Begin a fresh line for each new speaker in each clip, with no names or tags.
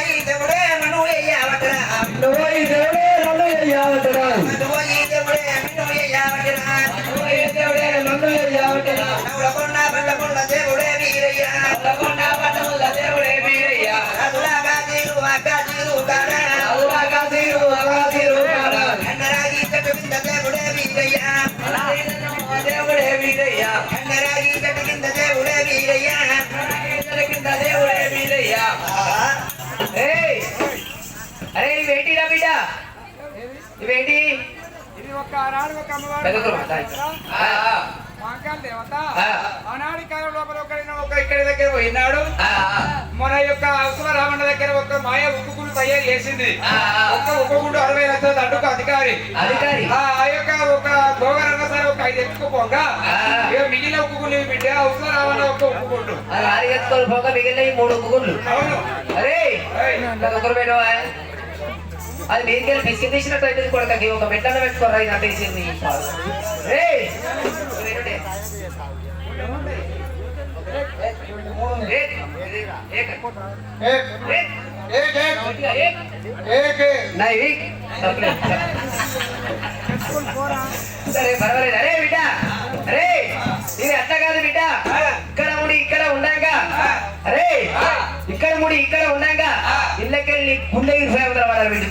దేవుడే
మన్నుయ్య యావటరా నవ్వులకొండ
బల్లకొండ దేవుడే వీరయ్య పోయినాడు. మన యొక్క అవసర రావణ దగ్గర ఒక మాయ ఉప్పుకును తయారు చేసింది. ఒక్క ఉప్పుకుంటూ అరవై లక్షల దండుకు అధికారి. ఆ యొక్క ఒక భోగరన్న సార్ ఒక ఐదు ఎత్తుకుపోగా ఇక మిగిలిన ఉప్పుకుని బిడ్డ అవసర ఆరు ఒక
పోగా మిగిలిన మూడు
ఉప్పుకుంటు
అరే ఒకరు పెట్టవా అది మీదికెళ్ళి బిస్కెట్ తీసినట్టు అయితే కూడా తగ్గి ఒక మెట్ల పెట్టుకోరా ఇది అంటేసింది సరే పర్వాలేదు అరే బిడ్డ అరే ఇది అట్లా కాదు బిడ్డ ఇక్కడ ముడి ఇక్కడ ఉండాక అరే ఇక్కడ ముడి ఇక్కడ ఉండాక ఇళ్ళకెళ్ళి గుండెకి సేవ వాడాలి బిడ్డ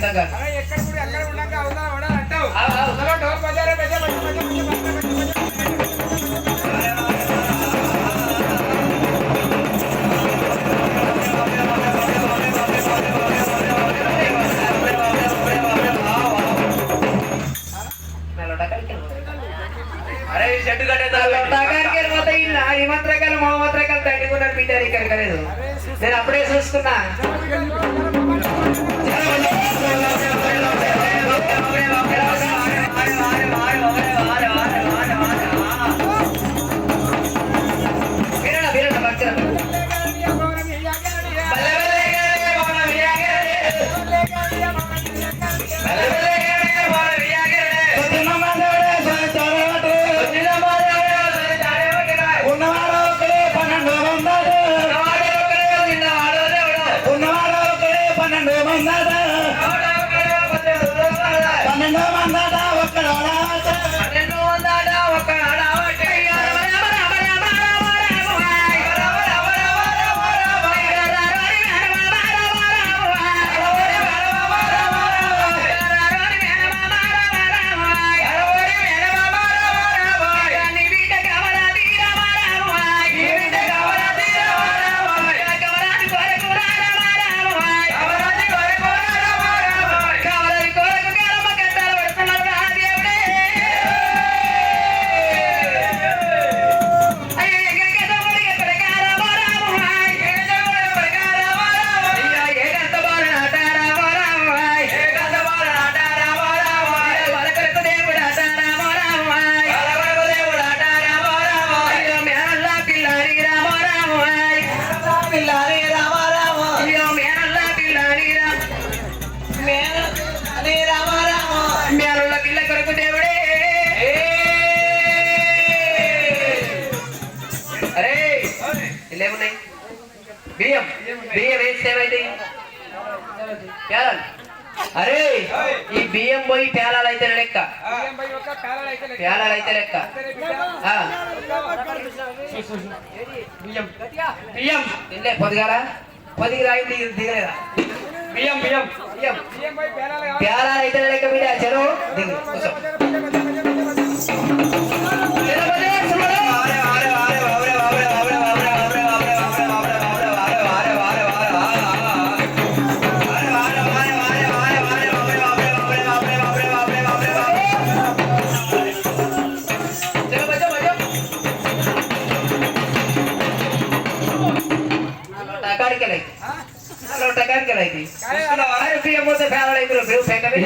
ఈ మంత్రకాలు మా మంత్రకాలు తట్టుకున్నారు బిడ్డ ఇక్కడ నేను అప్పుడే చూసుకున్నా.
ఇల్లేమున్నాయి బియ్యం. బియ్యం వేస్తే ఏమైంది పేలాలు అరే ఈ బియ్యం పోయి పేలాలు అయితే లెక్క.
బియ్యం పేలాలు అయితే లెక్క. బియ్యం.
బియ్యం. తినలే పొదిగాల? పొదిగి రాయింది దిగలేదా?
బియ్యం బియ్యం.
బియ్యం.
బియ్యం పేలాలు
అయితే లెక్క బిడ్డ చెరువు. దిగు టకాడికెళ్ళైతే అరే బియ్యం పోతే పేలాలు అయితే బియ్యం పేకవి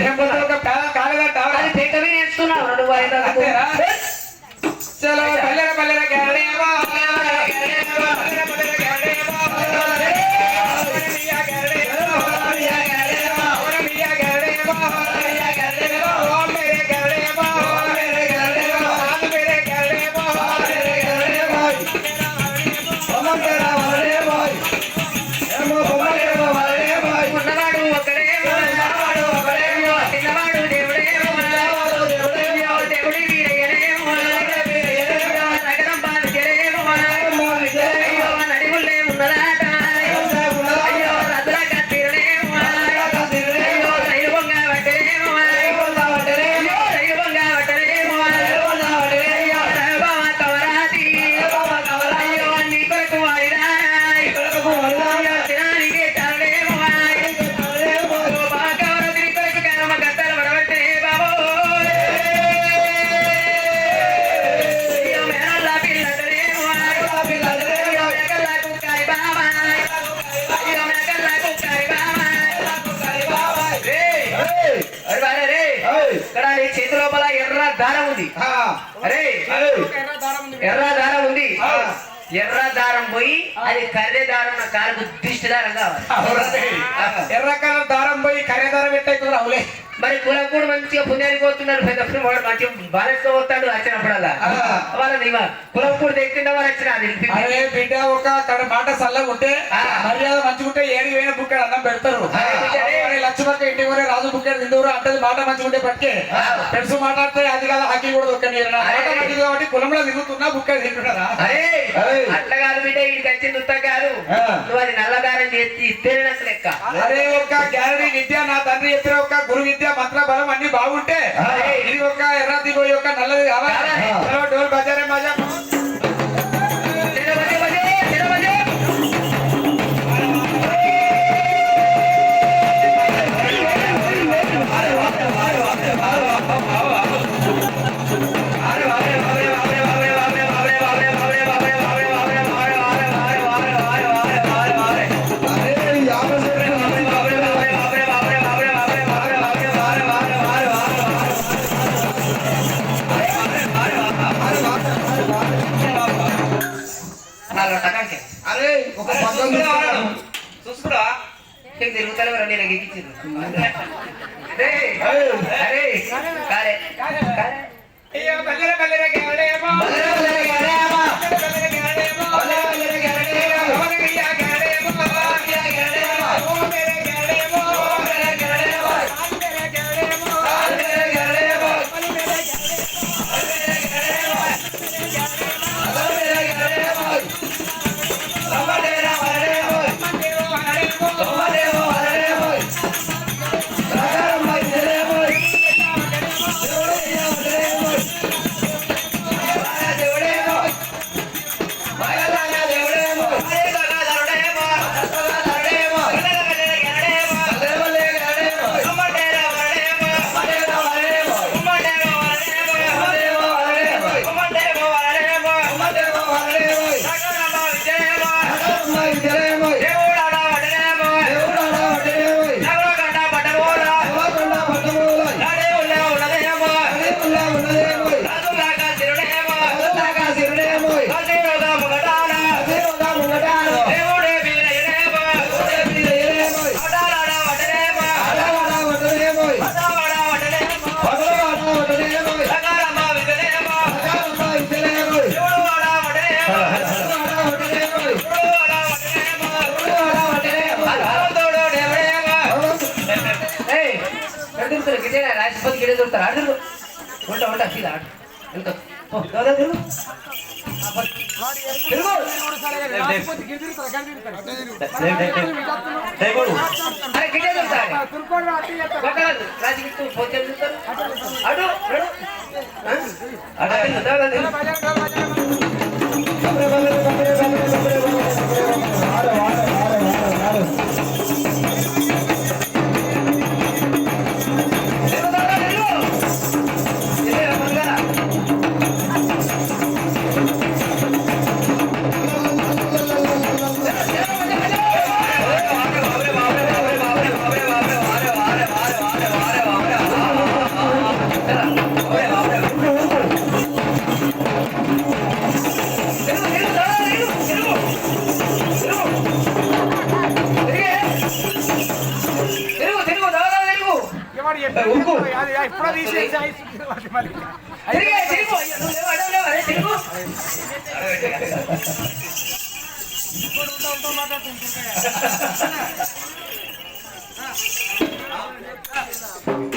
దారం ఉంది. అరే
ఎర్ర దారం ఉంది.
ఎర్ర దారం పోయి అది కర్రె దారం నా కాలుకు దిష్టి దారం కావాలి
ఎర్ర కలర్ దారం పోయి కర్రీ దారం ఎట్టయితుంది రావులే
మరి కులం కూడా మంచిగా పుణ్యానికి పోతున్నారు పెద్ద వాడు మంచిగా బాలెస్తో పోతాడు వచ్చినప్పుడల్లా
ఆ.
వాళ్ళ దిగ కులం కూడా తెచ్చిండే వాళ్ళు వచ్చిన
అరే బిడ్డ ఒక కడ మాట చల్లగా ఉంటే. మర్యాద మంచిగా ఉంటే ఏడి పోయిన బుక్కెడు అన్నం పెడతారు. లక్ష్మక్క ఇంటి పోయి రాజు బుక్కెడు తిందూరు అంటే మాట మంచిగా ఉంటే పట్టుకే
ఆ.
పెరుసు మాట్లాడితే అది కాదు హాకీ కూడా దొక్క నీరు మాట
అరే.
మంచిది కాబట్టి కులంలో దిగుతున్నా బుక్కెడు తింటున్నారా
అరే. అట్లా కాదు బిడ్డ ఇడికి వచ్చింది ఉత్త కాదు
ఆ.
నువ్వు అది నల్లదారం చేసి ఇస్తేనే నాకు లెక్క.
అరే ఒక గ్యాలరీ విద్య నా తండ్రి చెప్పిన ఒక గురు విద్య మంత్ర బలం అన్ని బాగుంటే. ఇది ఒక ఎర్రది పోయి ఒక నల్లది కావాలి. డోల్ బజారే మజా
నాలుగు టకాకే.
అరే ఒక చూస్తున్నాడు.
చూసుకురా.
నీకు తిరుగుతలేవు రండి నాకు ఎక్కించారు అరే అరే కారే కారే
ఇల్క
కిరాట్ ఇల్క
ఓ దాదా తిరుగు అటు అటు అటు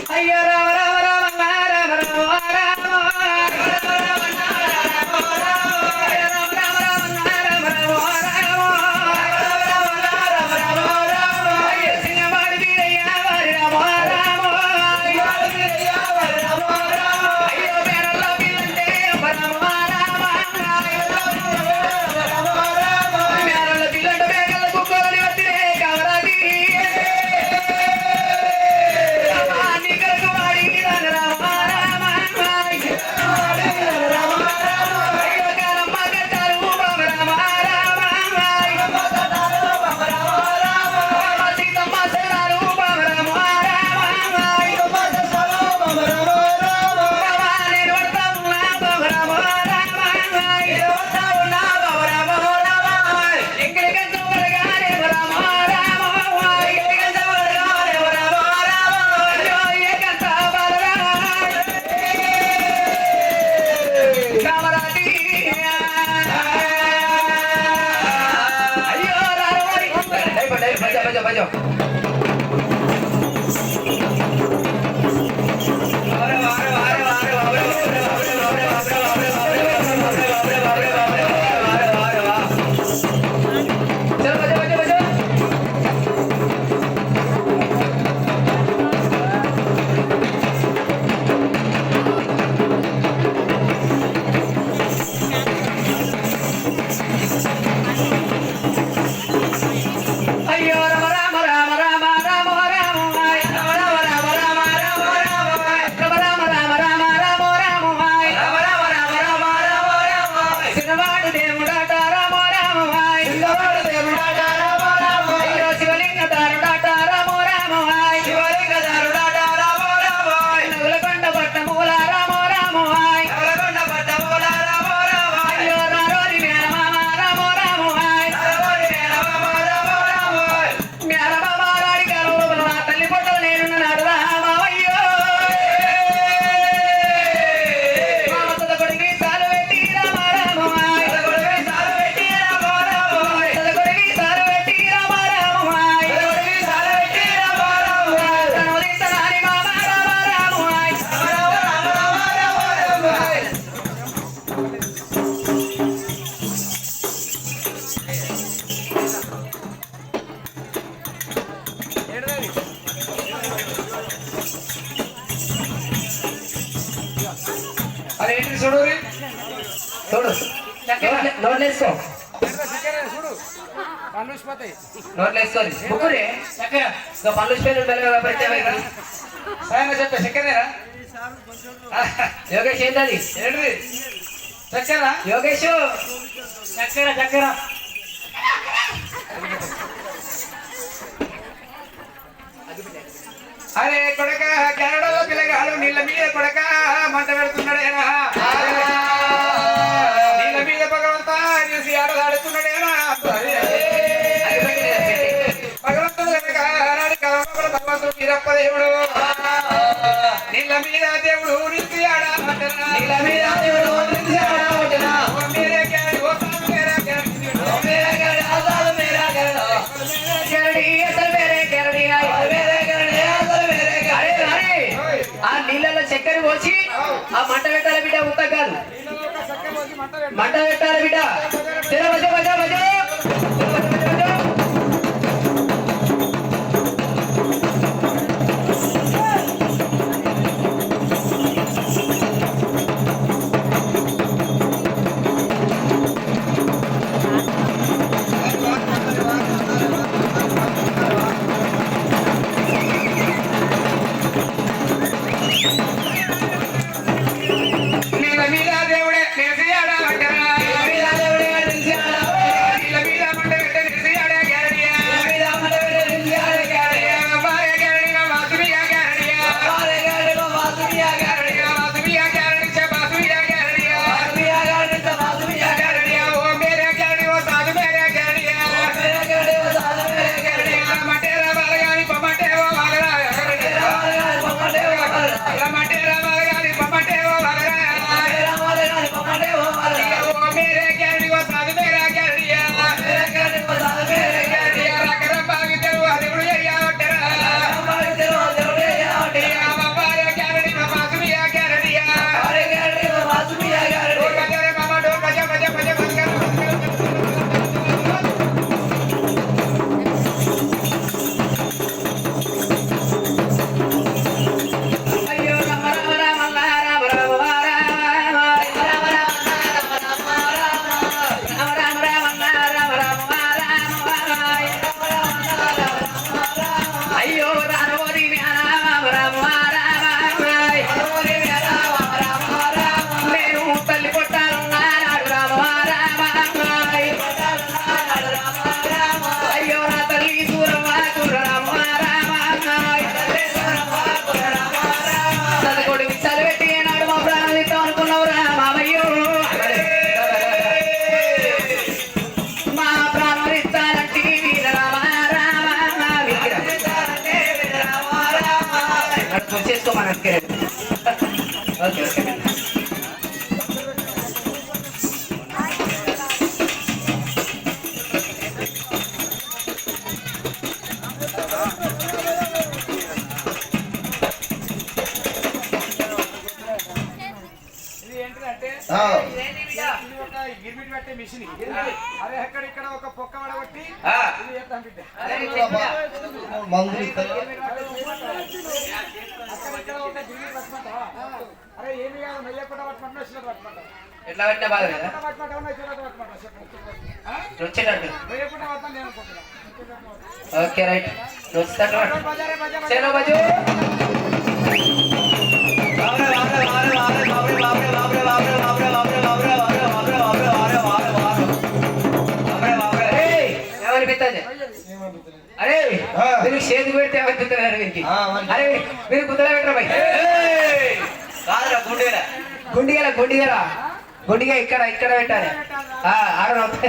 ¡Ay, ahora,
ahora, ahora! నోట్లో
యోగేష్ ఏంటది?
ఏంటి చక్కర
యోగేష్
అరే కొడక కెనడాలో పిల్లగాడు నీళ్ళ మీద కొడక మంట పెడుతున్నాడు ఏనా వీరప్ప దేవుడు. నీళ్ళ మీద దేవుడు మంట పెట్టాలి బిడ్డ ఉత్త కాదు.
మంట
పెట్టాలి. బిడ్డ.
పిలిచి
అరే
ఎక్కడిక్కడ ఒక పొక్క పడగొట్టి అరే ఏమి కాదు
ఎట్లా పట్టినా బాధ లేదా?
వచ్చినట్టు మెల్లెపట
ఓకే రైట్. వచ్చి వెనకరికి అరే మీరు కుదర పెట్టరా
కాదురా గుండెల
గుండిగల గుండిగల గుండిగా ఇక్కడ ఇక్కడ పెట్టాలి ఆడ నొప్పి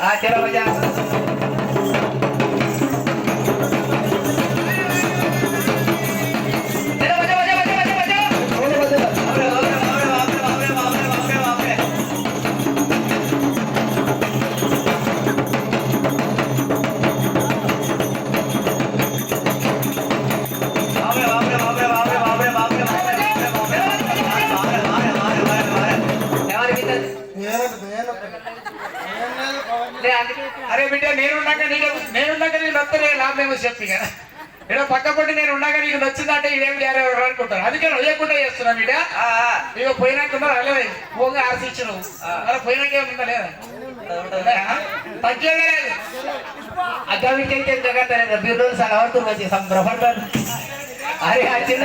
ఆ చెరవ
అరే బిడ్డ నేనున్నాక నీకు నేనున్నాక నీకు నొత్తలే లాభమేమో చెప్పి కదా. ఏదో పక్క కొట్టి నేను ఉన్నాక నీకు నచ్చిందంటే ఇదేమి ఎవరు అనుకుంటారు? అందుకే లేకుండా చేస్తున్నా బిడ్డ. ఇక పోయినాకున్నారు అలాగే పోగా ఆశించను అలా పోయినాక ఏముందా లేదా?
మీరు రోజు మంచి అరే ఆ చిన్న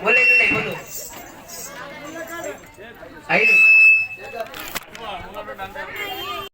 ¡Vuelve en un